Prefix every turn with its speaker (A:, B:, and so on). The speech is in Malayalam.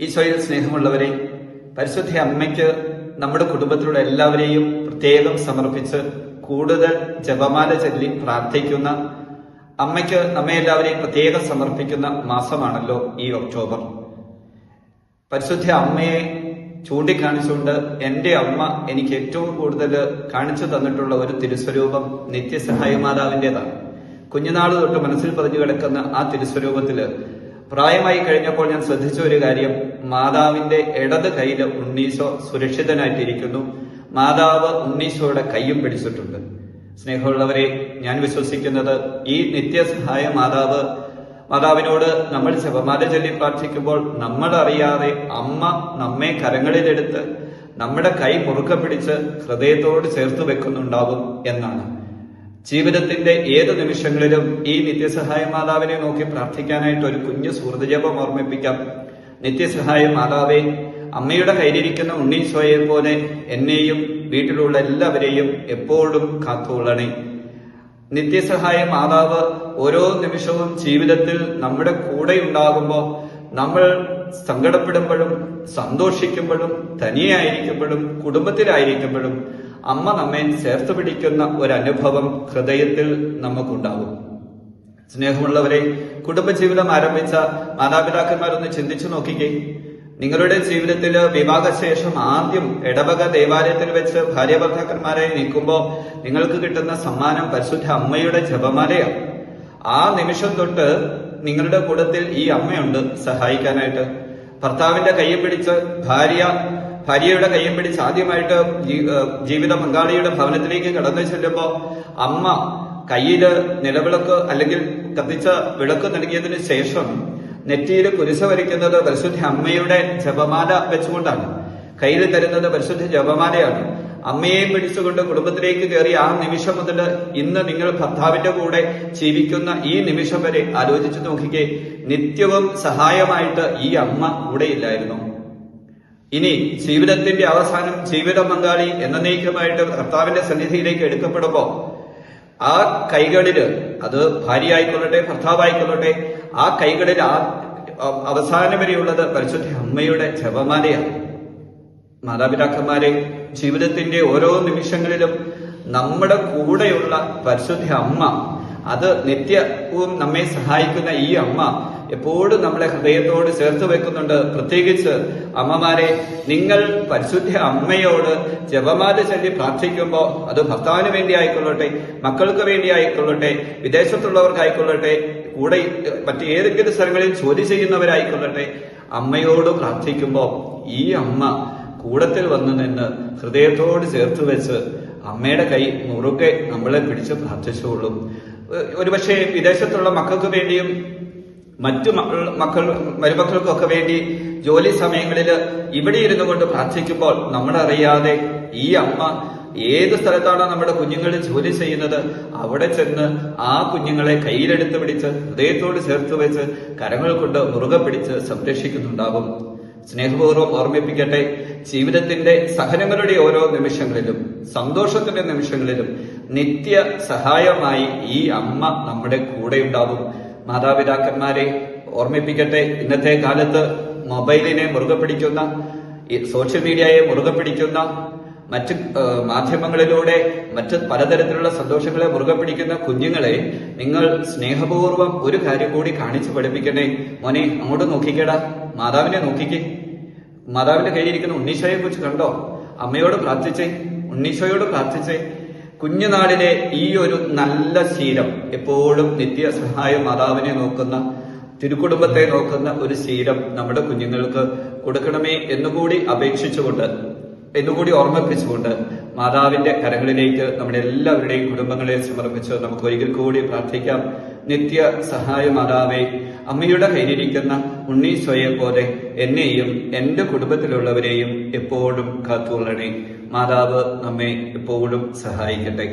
A: ഈശോയിൽ സ്നേഹമുള്ളവരെ പരിശുദ്ധ അമ്മയ്ക്ക് നമ്മുടെ കുടുംബത്തിലുള്ള എല്ലാവരെയും പ്രത്യേകം സമർപ്പിച്ച് കൂടുതൽ ജപമാല ചൊല്ലി പ്രാർത്ഥിക്കുന്ന അമ്മയ്ക്ക് നമ്മെ എല്ലാവരെയും പ്രത്യേകം സമർപ്പിക്കുന്ന മാസമാണല്ലോ ഈ ഒക്ടോബർ. പരിശുദ്ധ അമ്മയെ ചൂണ്ടിക്കാണിച്ചുകൊണ്ട് എന്റെ അമ്മ എനിക്ക് ഏറ്റവും കൂടുതൽ കാണിച്ചു തന്നിട്ടുള്ള ഒരു തിരുസ്വരൂപം നിത്യസഹായ മാതാവിന്റെതാണ് കുഞ്ഞുനാൾ തൊട്ട് മനസ്സിൽ പതിഞ്ഞു കിടക്കുന്ന ആ തിരുസ്വരൂപത്തിൽ പ്രായമായി കഴിഞ്ഞപ്പോൾ ഞാൻ ശ്രദ്ധിച്ച ഒരു കാര്യം. മാതാവിന്റെ ഇടത് കയ്യിൽ ഉണ്ണീശോ സുരക്ഷിതനായിട്ടിരിക്കുന്നു. മാതാവ് ഉണ്ണീശോയുടെ കയ്യും പിടിച്ചിട്ടുണ്ട്. സ്നേഹമുള്ളവരെ ഞാൻ വിശ്വസിക്കുന്നത് ഈ നിത്യസഹായ മാതാവ് മാതാവിനോട് നമ്മൾ ജപമാല ചൊല്ലി പ്രാർത്ഥിക്കുമ്പോൾ നമ്മൾ അറിയാതെ അമ്മ നമ്മെ കരങ്ങളിലെടുത്ത് നമ്മുടെ കൈ മുറുക്ക പിടിച്ച് ഹൃദയത്തോട് ചേർത്ത് വെക്കുന്നുണ്ടാവും എന്നാണ്. ജീവിതത്തിന്റെ ഏത് നിമിഷങ്ങളിലും ഈ നിത്യസഹായ മാതാവിനെ നോക്കി പ്രാർത്ഥിക്കാനായിട്ട് ഒരു കുഞ്ഞു സുഹൃതജപം ഓർമ്മിപ്പിക്കാം. നിത്യസഹായ മാതാവേ അമ്മയുടെ കയ്യിലിരിക്കുന്ന ഉണ്ണീശോയെ പോലെ എന്നെയും വീട്ടിലുള്ള എല്ലാവരെയും എപ്പോഴും കാത്തുകൊള്ളണേ. നിത്യസഹായ മാതാവ് ഓരോ നിമിഷവും ജീവിതത്തിൽ നമ്മുടെ കൂടെ ഉണ്ടാകുമ്പോൾ നമ്മൾ സങ്കടപ്പെടുമ്പോഴും സന്തോഷിക്കുമ്പോഴും തനിയായിരിക്കുമ്പോഴും കുടുംബത്തിലായിരിക്കുമ്പോഴും അമ്മ നമ്മെ ചേർത്ത് പിടിക്കുന്ന ഒരു അനുഭവം ഹൃദയത്തിൽ നമുക്കുണ്ടാകും സ്നേഹമുള്ളവരെ കുടുംബജീവിതം ആരംഭിച്ച മാതാപിതാക്കന്മാരൊന്ന് ചിന്തിച്ചു നോക്കിക്കേ. നിങ്ങളുടെ ജീവിതത്തിൽ വിവാഹശേഷം ആദ്യം ഇടവക ദേവാലയത്തിൽ വെച്ച് ഭാര്യ ഭർത്താക്കന്മാരായി നിൽക്കുമ്പോൾ നിങ്ങൾക്ക് കിട്ടുന്ന സമ്മാനം പരിശുദ്ധ അമ്മയുടെ ജപമാലയാണ്. ആ നിമിഷം തൊട്ട് നിങ്ങളുടെ കൂടത്തിൽ ഈ അമ്മയുണ്ട് സഹായിക്കാനായിട്ട്. ഭർത്താവിന്റെ കൈ പിടിച്ച് ഭാര്യ ഭാര്യയുടെ കയ്യും പിടിച്ച് ആദ്യമായിട്ട് ജീവിത പങ്കാളിയുടെ ഭവനത്തിലേക്ക് കടന്നു ചെല്ലുമ്പോ അമ്മ കയ്യിൽ നിലവിളക്ക് അല്ലെങ്കിൽ കത്തിച്ച വിളക്ക് നൽകിയതിന് ശേഷം നെറ്റിയിൽ കുരിശ വരയ്ക്കുന്നത് പരിശുദ്ധ അമ്മയുടെ ജപമാല വെച്ചുകൊണ്ടാണ്. കയ്യിൽ തരുന്നത് പരിശുദ്ധ ജപമാലയാണ്. അമ്മയെ പിടിച്ചുകൊണ്ട് കുടുംബത്തിലേക്ക് കയറി ആ നിമിഷം മുതൽ ഇന്ന് നിങ്ങൾ ഭർത്താവിന്റെ കൂടെ ജീവിക്കുന്ന ഈ നിമിഷം വരെ ആലോചിച്ചു നോക്കിക്കേ നിത്യവും സഹായമായിട്ട് ഈ അമ്മ കൂടെയില്ലായിരുന്നു ഇനി ജീവിതത്തിന്റെ അവസാനം ജീവിത പങ്കാളി എന്നേക്കുമായിട്ട് ഭർത്താവിന്റെ സന്നിധിയിലേക്ക് എടുക്കപ്പെടുമ്പോൾ ആ കൈകളിൽ അത് ഭാര്യ ആയിക്കൊള്ളട്ടെ ഭർത്താവായിക്കൊള്ളട്ടെ ആ കൈകളിൽ ആ അവസാനം വരെയുള്ളത് പരിശുദ്ധ അമ്മയുടെ ജപമാലയാണ്. മാതാപിതാക്കന്മാരെ ജീവിതത്തിന്റെ ഓരോ നിമിഷങ്ങളിലും നമ്മുടെ കൂടെയുള്ള പരിശുദ്ധ അമ്മ അത് നിത്യവും നമ്മെ സഹായിക്കുന്ന ഈ അമ്മ എപ്പോഴും നമ്മളെ ഹൃദയത്തോട് ചേർത്ത് വെക്കുന്നുണ്ട്. പ്രത്യേകിച്ച് അമ്മമാരെ നിങ്ങൾ പരിശുദ്ധ അമ്മയോട് ജപമാല ചൊല്ലി പ്രാർത്ഥിക്കുമ്പോൾ അത് ഭർത്താവിന് വേണ്ടി ആയിക്കൊള്ളട്ടെ മക്കൾക്ക് വേണ്ടി ആയിക്കൊള്ളട്ടെ വിദേശത്തുള്ളവർക്കായിക്കൊള്ളട്ടെ കൂടെ മറ്റ് ഏതെങ്കിലും സ്ഥലങ്ങളിൽ ജോലി ചെയ്യുന്നവരായിക്കൊള്ളട്ടെ അമ്മയോട് പ്രാർത്ഥിക്കുമ്പോൾ ഈ അമ്മ കൂടത്തിൽ വന്നു നിന്ന് ഹൃദയത്തോട് ചേർത്ത് വെച്ച് അമ്മയുടെ കൈ മുറുകെ നമ്മളെ പിടിച്ച് പ്രാർത്ഥിച്ചുകൊള്ളും ഒരുപക്ഷെ വിദേശത്തുള്ള മക്കൾക്ക് വേണ്ടിയും മറ്റു മക്കൾ മക്കൾ മരുമക്കൾക്കൊക്കെ വേണ്ടി ജോലി സമയങ്ങളിൽ ഇവിടെ ഇരുന്നു കൊണ്ട് പ്രാർത്ഥിക്കുമ്പോൾ നമ്മളറിയാതെ ഈ അമ്മ ഏത് സ്ഥലത്താണോ നമ്മുടെ കുഞ്ഞുങ്ങൾ ജോലി ചെയ്യുന്നത്? അവിടെ ചെന്ന് ആ കുഞ്ഞുങ്ങളെ കയ്യിലെടുത്ത് പിടിച്ച് ഹൃദയത്തോട് ചേർത്ത് വെച്ച് കരങ്ങൾ കൊണ്ട് മുറുകെ പിടിച്ച് സംരക്ഷിക്കുന്നുണ്ടാവും സ്നേഹപൂർവം ഓർമ്മിപ്പിക്കട്ടെ ജീവിതത്തിന്റെ സഹനങ്ങളുടെ ഓരോ നിമിഷങ്ങളിലും സന്തോഷത്തിന്റെ നിമിഷങ്ങളിലും നിത്യ സഹായമായി ഈ അമ്മ നമ്മുടെ കൂടെ ഉണ്ടാവും മാതാപിതാക്കന്മാരെ ഓർമ്മിപ്പിക്കട്ടെ. ഇന്നത്തെ കാലത്ത് മൊബൈലിനെ മുറുകെ പിടിക്കുന്ന സോഷ്യൽ മീഡിയയെ മുറുകെ പിടിക്കുന്ന മറ്റ് മാധ്യമങ്ങളിലൂടെ മറ്റ് പലതരത്തിലുള്ള സന്തോഷങ്ങളെ മുറുകെ പിടിക്കുന്ന കുഞ്ഞുങ്ങളെ നിങ്ങൾ സ്നേഹപൂർവം ഒരു കാര്യം കൂടി കാണിച്ചു പഠിപ്പിക്കണേ. മോനെ അങ്ങോട്ട് നോക്കിക്കേടാ. മാതാവിനെ നോക്കിക്കേ. മാതാവിന്റെ കയ്യിലിരിക്കുന്ന ഉണ്ണീശോയെ കുറിച്ച് കണ്ടോ? അമ്മയോട് പ്രാർത്ഥിച്ചേ. ഉണ്ണീശോയോട് പ്രാർത്ഥിച്ചേ. കുഞ്ഞുനാളിലെ ഈ ഒരു നല്ല ശീലം എപ്പോഴും നിത്യസഹായ മാതാവിനെ നോക്കുന്ന തിരുക്കുടുംബത്തെ നോക്കുന്ന ഒരു ശീലം നമ്മുടെ കുഞ്ഞുങ്ങൾക്ക് കൊടുക്കണമേ എന്നുകൂടി അപേക്ഷിച്ചുകൊണ്ട് എന്നുകൂടി ഓർമ്മിപ്പിച്ചുകൊണ്ട് മാതാവിന്റെ കരങ്ങളിലേക്ക് നമ്മുടെ എല്ലാവരുടെയും കുടുംബങ്ങളെ സമർപ്പിച്ച് നമുക്ക് ഒരിക്കൽ കൂടി പ്രാർത്ഥിക്കാം. നിത്യ സഹായ മാതാവേ അമ്മയുടെ കയ്യിലിരിക്കുന്ന ഉണ്ണീശോയെ പോലെ എന്നെയും എന്റെ കുടുംബത്തിലുള്ളവരെയും എപ്പോഴും കാത്തുകൊള്ളണേ. മാതാവ് നമ്മെ എപ്പോഴും സഹായിക്കട്ടെ.